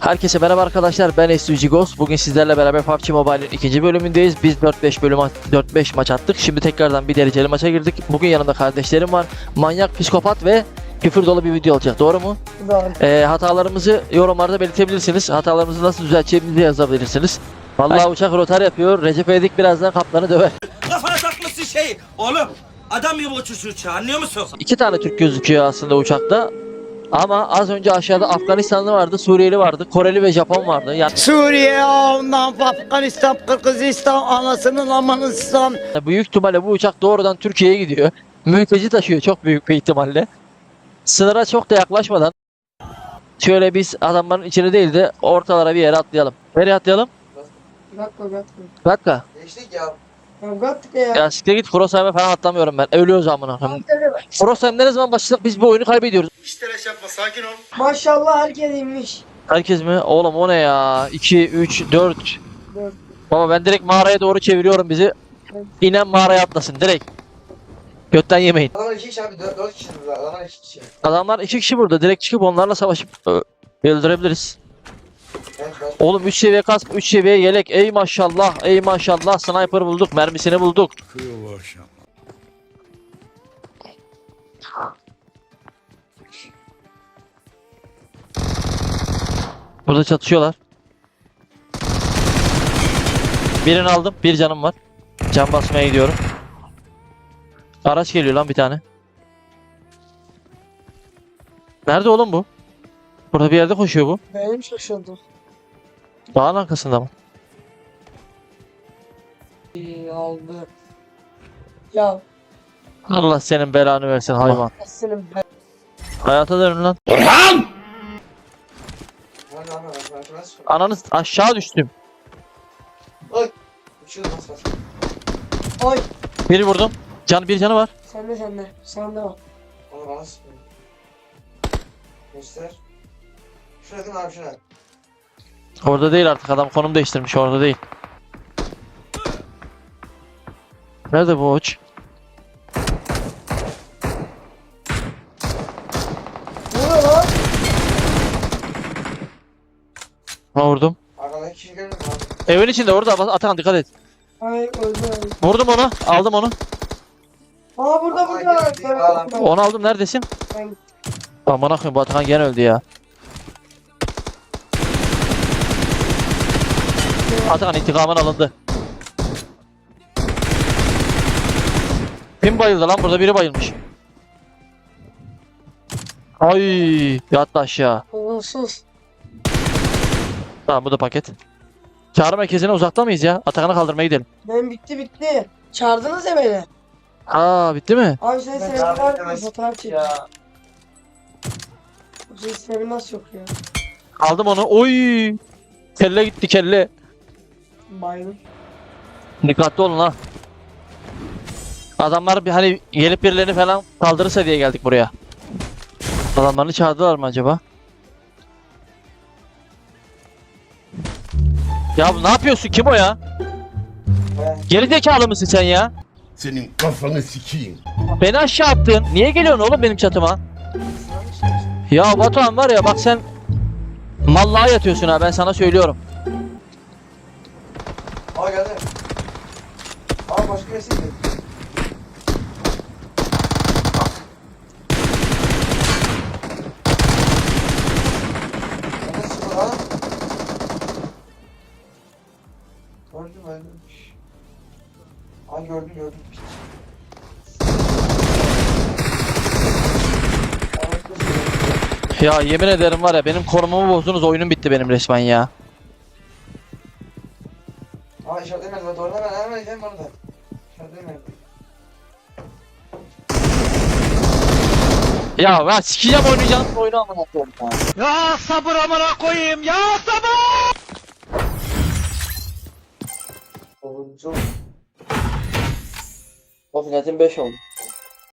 Herkese merhaba arkadaşlar ben Ghost. Bugün sizlerle beraber PUBG Mobile'in ikinci bölümündeyiz. Biz 4-5 bölüm 4-5 maç attık. Şimdi tekrardan bir dereceli maça girdik. Bugün yanımda kardeşlerim var. Manyak, psikopat ve küfür dolu bir video olacak. Doğru mu? Doğru. Ee, hatalarımızı yorumlarda belirtebilirsiniz. Hatalarımızı nasıl düzelteceğimizi yazabilirsiniz. Vallahi uçak rotar yapıyor. Recep Edik birazdan kaplanı döver. Kafana takmışsın şey. Oğlum adam gibi uçuş uçağı anlıyor musun? İki tane Türk gözüküyor aslında uçakta. Ama az önce aşağıda Afganistanlı vardı, Suriyeli vardı, Koreli ve Japon vardı. Yani Suriye, ondan Afganistan, Kırgızistan, anasının amanıstan. büyük ihtimalle bu uçak doğrudan Türkiye'ye gidiyor. Mülteci taşıyor çok büyük bir ihtimalle. Sınıra çok da yaklaşmadan şöyle biz adamların içine değil de ortalara bir yere atlayalım. Nereye atlayalım? Gatma gatma. Gatka. Geçtik ya. Ya gatma ya. Ya siktir git Frostheim'e falan atlamıyorum ben. Ölüyoruz amına. Frostheim'de ne zaman başladık biz bu oyunu kaybediyoruz. Hiç telaş yapma sakin ol. Maşallah herkes inmiş. Herkes mi? Oğlum o ne ya? 2, 3, 4. Dört. Baba ben direkt mağaraya doğru çeviriyorum bizi. İnen mağaraya atlasın direkt. Götten yemeyin. Adamlar iki kişi abi, dört, dört kişi burada. Adamlar iki kişi. Adamlar iki kişi burada. Direkt çıkıp onlarla savaşıp ö, öldürebiliriz. Oğlum 3 seviye kask, 3 seviye yelek. Ey maşallah, ey maşallah. Sniper bulduk, mermisini bulduk. Burada çatışıyorlar. Birini aldım, bir canım var. Can basmaya gidiyorum. Araç geliyor lan bir tane. Nerede oğlum bu? Burada bir yerde koşuyor bu. Benim şaşırdım. Dağın arkasında mı? İyi aldı. Ya Allah senin belanı versin hayvan. senin ben. Hayata dönün lan. Nasıl Ananız aşağı düştüm. Bas. Oy. Biri vurdum. Can bir canı var. Sende sende. Sende bak. Onu bana sıkıyor. Göster. Şuna mi abi şuna? Orada değil artık adam konum değiştirmiş orada değil. Nerede bu uç? Ne oluyor lan? Ha vurdum. Kişi görmüyor? Evin içinde orada Atakan dikkat et. Ay öldü öldü. Vurdum onu. Aldım onu. Aa burada burada. Onu aldım neredesin? Ben- Aman akıyım bu Atakan gene öldü ya. Atakan intikamın alındı. Kim bayıldı lan? Burada biri bayılmış. Ay, yattı aşağı. Olumsuz. Tamam bu da paket. Çağrı merkezine uzakta mıyız ya? Atakan'ı kaldırmaya gidelim. Ben bitti bitti. Çağırdınız ya beni. Aa bitti mi? Abi sen Ben sevgi çağırdım var mı? Fotoğraf çek. Senin sevgi nasıl yok ya? Aldım onu. Oy! Kelle gitti kelle. Bayılım. Dikkatli olun ha. Adamlar bir hani gelip birilerini falan kaldırırsa diye geldik buraya. Adamlarını çağırdılar mı acaba? Ya bu ne yapıyorsun? Kim o ya? Geri zekalı mısın sen ya? Senin kafanı sikeyim. Beni aşağı attın. Niye geliyorsun oğlum benim çatıma? Ya Batuhan var ya bak sen Mallığa yatıyorsun ha ben sana söylüyorum. Başka lan? Gördüm öldüm. Aa gördüm gördüm. Ya yemin ederim var ya benim korumamı bozdunuz oyunum bitti benim resmen ya. Aa işaretlemedi. Doğru hemen hemen hemen orada. Ya ben sikeceğim oynayacağım oyunu amına koyayım ya. Ya sabır amına koyayım ya sabır. Olunca O platin 5 oldu.